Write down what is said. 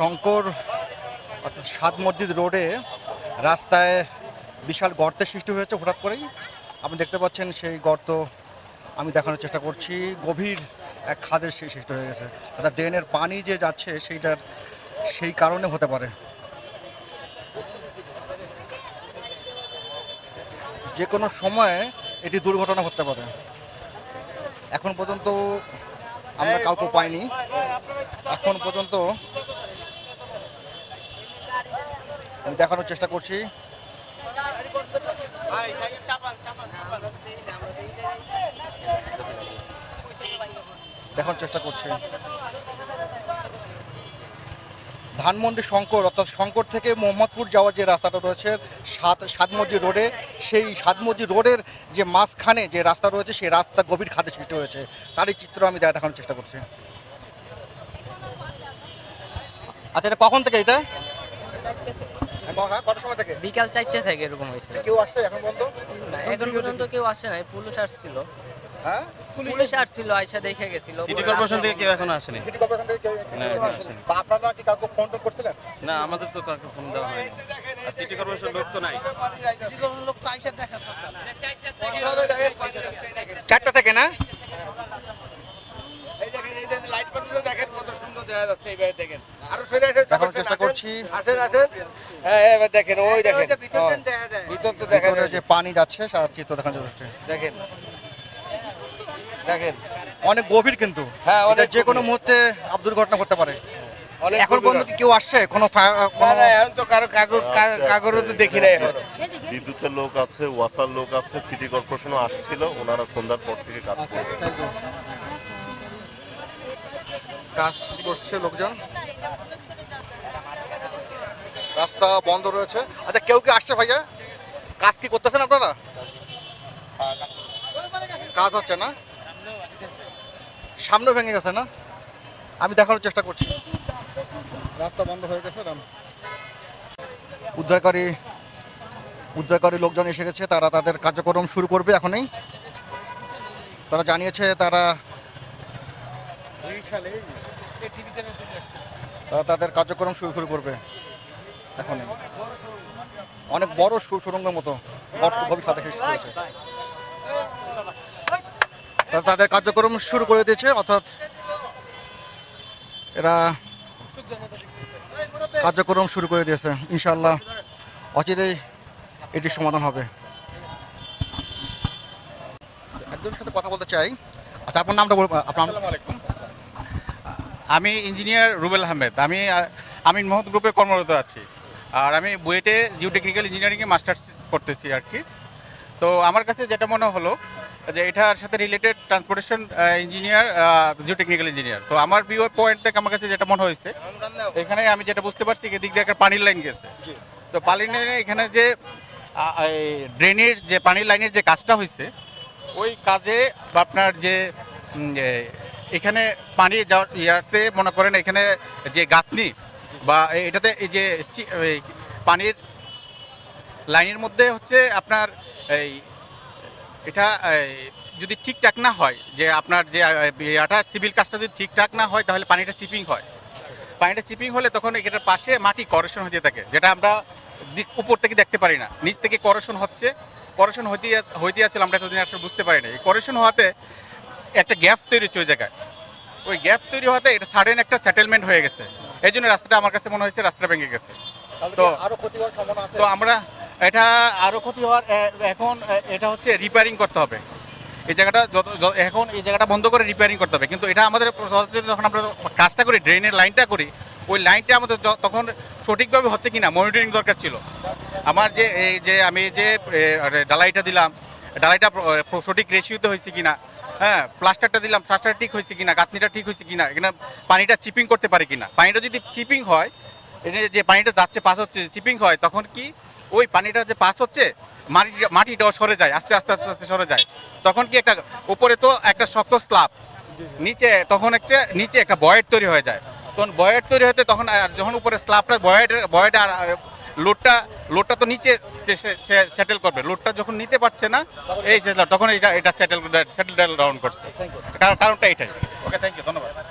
শঙ্কর অর্থাৎ সাত মসজিদ রোডে রাস্তায় বিশাল গর্তের সৃষ্টি হয়েছে হঠাৎ করেই। আপনি দেখতে পাচ্ছেন সেই গর্ত আমি দেখানোর চেষ্টা করছি। গভীর এক খাদের সেই সৃষ্টি হয়ে গেছে। অর্থাৎ ড্রেনের পানি যে যাচ্ছে সেইটার সেই কারণে হতে পারে। যে কোনো সময়ে এটি দুর্ঘটনা হতে পারে। এখন পর্যন্ত আমরা কাউকে পাইনি। এখন পর্যন্ত আমি দেখানোর চেষ্টা করছি। দেখানোর চেষ্টা করছি। ধানমন্ডি শঙ্কর, অর্থাৎ শঙ্কর থেকে মোহাম্মদপুর যাওয়ার যে রাস্তাটা রয়েছে, সাত সাতমজি রোডে, সেই সাতমজি রোডের যে মাঝখানে যে রাস্তা রয়েছে, সেই রাস্তা গভীর খাদে সৃষ্টি হয়েছে। তারই চিত্র আমি দেখানোর চেষ্টা করছি। আচ্ছা এটা কখন থেকে এটা? কটার সময় থেকে? বিকাল চারটে থেকে এরকম হয়েছিল কেউ আসছে এখন পর্যন্ত? এখন পর্যন্ত কেউ আসে নাই পুলিশ আসছিল। হ্যাঁ? পুলিশ আসছিল আয়সা দেখে গেছিল। সিটি কর্পোরেশন থেকে কেউ এখনও আসেনি। সিটি কর্পোরেশন থেকে কেউ- আসেনি? আপনারা কি কাউকে ফোন টোন করছিলেন? না আমাদের তো কাউকে ফোন দেওয়া হয়নি। আর সিটি কর্পোরেশন লোক তো নাই। চারটা থেকে না এই দেখেন এই দেখেন লাইট পাখিটা দেখেন কত সুন্দর দেখা যাচ্ছে এইভাবে দেখেন আরও সরে আসেন দেখানোর চেষ্টা করছি আসেন আসেন হ্যাঁ হ্যাঁ, এবার দেখেন ওই দেখেন। হ্যাঁ, ভিতর তো দেখা যায়। যে পানি যাচ্ছে সারা চিত্র দেখেন। দেখেন। অনেক গভীর কিন্তু। হ্যাঁ, অনেক যে কোনো মুহূর্তে আপ দুর্ঘটনা করতে পারে। এখন পর্যন্ত কি কেউ আসছে? কোনো এখন তো কারও কাগজ তো দেখি নাই বিদ্যুতের লোক আছে ওয়াসার লোক আছে সিটি কর্পোরেশনও আসছিল ওনারা সন্ধ্যার পর থেকে কাজ করবে কাজ করছে লোকজন? রাস্তা বন্ধ রয়েছে। আচ্ছা কেউ কি আসছে ভাইয়া? কাজ কি করতেছেন আপনারা? কাজ হচ্ছে না? সামনে ভেঙে গেছে না? আমি দেখানোর চেষ্টা করছি। রাস্তা বন্ধ হয়ে গেছে উদ্ধারকারী উদ্ধারকারী লোকজন এসে গেছে। তারা তাদের কার্যক্রম শুরু করবে এখনই। তারা জানিয়েছে, তারা তারা তাদের কার্যক্রম শুরু শুরু করবে। এখন অনেক বড় সু- সুড়ঙ্গের মতো তারা তাদের কার্যক্রম শুরু করে দিয়েছে, অর্থাৎ এরা কার্যক্রম শুরু করে দিয়েছে। ইনশাল্লাহ অচিরেই এটির সমাধান হবে। একজনের সাথে কথা বলতে চাই। আচ্ছা আপনার নামটা বলব আপনার আমি ইঞ্জিনিয়ার রুবেল আহমেদ। আমি আমিন মোহাম্মদ গ্রুপে কর্মরত আছি। আর আমি বুয়েটে জিও টেকনিক্যাল ইঞ্জিনিয়ারিংয়ে মাস্টার্স করতেছি আর কি। তো আমার কাছে যেটা মনে হলো, যে এটার সাথে related transportation engineer geo technical engineer তো আমার ভিউ পয়েন্ট থেকে আমার কাছে যেটা মনে হয়েছে, এখানে আমি যেটা বুঝতে পারছি এদিক দিয়ে একটা পানির লাইন গেছে। তো পানির লাইনে এখানে যে ড্রেনের যে পানির লাইনের যে কাজটা হয়েছে, ওই কাজে আপনার যে এখানে পানি যাওয়ার ইয়াতে মনে করেন এখানে যে গাঁথনি বা এটাতে এই যে পানির লাইনের মধ্যে হচ্ছে আপনার এই এটা যদি ঠিকঠাক না হয়, যে আপনার যে ইয়াটা, সিভিল কাজটা যদি ঠিকঠাক না হয়, তাহলে পানিটা চিপিং হয়। পানিটা চিপিং হলে তখন এটার পাশে মাটি করশন হতে থাকে, যেটা আমরা উপর থেকে দেখতে পারি না। নিচ থেকে করশন হচ্ছে। করশন হইতে হইতে আসলে আমরা এতদিন আসলে বুঝতে পারি না এই করশন হওয়াতে একটা গ্যাপ তৈরি হচ্ছে ওই জায়গায়। ওই গ্যাপ তৈরি হওয়াতে এটা সাডেন একটা সেটেলমেন্ট হয়ে গেছে। এই জন্য রাস্তাটা আমার কাছে মনে হয়েছে রাস্তাটা ভেঙে গেছে। তো- আরও ক্ষতি হওয়ার সম্ভাবনা আছে? তো আমরা এটা আরও ক্ষতি হওয়ার এখন এটা হচ্ছে রিপেয়ারিং করতে হবে। এই জায়গাটা যত এখন এই জায়গাটা বন্ধ করে রিপেয়ারিং করতে হবে। কিন্তু এটা আমাদের যখন আমরা কাজটা করি ড্রেনের লাইনটা করি ওই লাইনটা আমাদের তখন সঠিকভাবে হচ্ছে কিনা মনিটরিং দরকার ছিল। আমার যে এই যে আমি যে ডালাইটা দিলাম ডালাইটা সঠিক রেশিওতে হয়েছে কিনা হ্যাঁ প্লাস্টারটা দিলাম প্লাস্টার ঠিক হয়েছে কিনা, গাঁথনিটা ঠিক হয়েছে কিনা, এখানে পানিটা চিপিং করতে পারে কিনা। পানিটা যদি চিপিং হয় যে পানিটা যাচ্ছে, পাস হচ্ছে চিপিং হয়, তখন কি ওই পানিটা যে পাস হচ্ছে, মাটি, মাটিটাও সরে যায়, আস্তে আস্তে আস্তে আস্তে সরে যায়। তখন কি একটা, উপরে তো একটা শক্ত স্ল্যাব নিচে তখন হচ্ছে নিচে একটা বয়েড তৈরি হয়ে যায়। তখন বয়েড তৈরি হতে তখন, আর যখন উপরে স্ল্যাবটা বয়েড বয়েড আর লোডটা লোডটা তো নিচে সেটেল করবে। লোডটা যখন নিতে পারছে না এই তখন এটা এটা সেটেল সেটেল ডাউন করছে। কারণ- কারণটা এটাই। ওকে থ্যাংক ইউ ধন্যবাদ।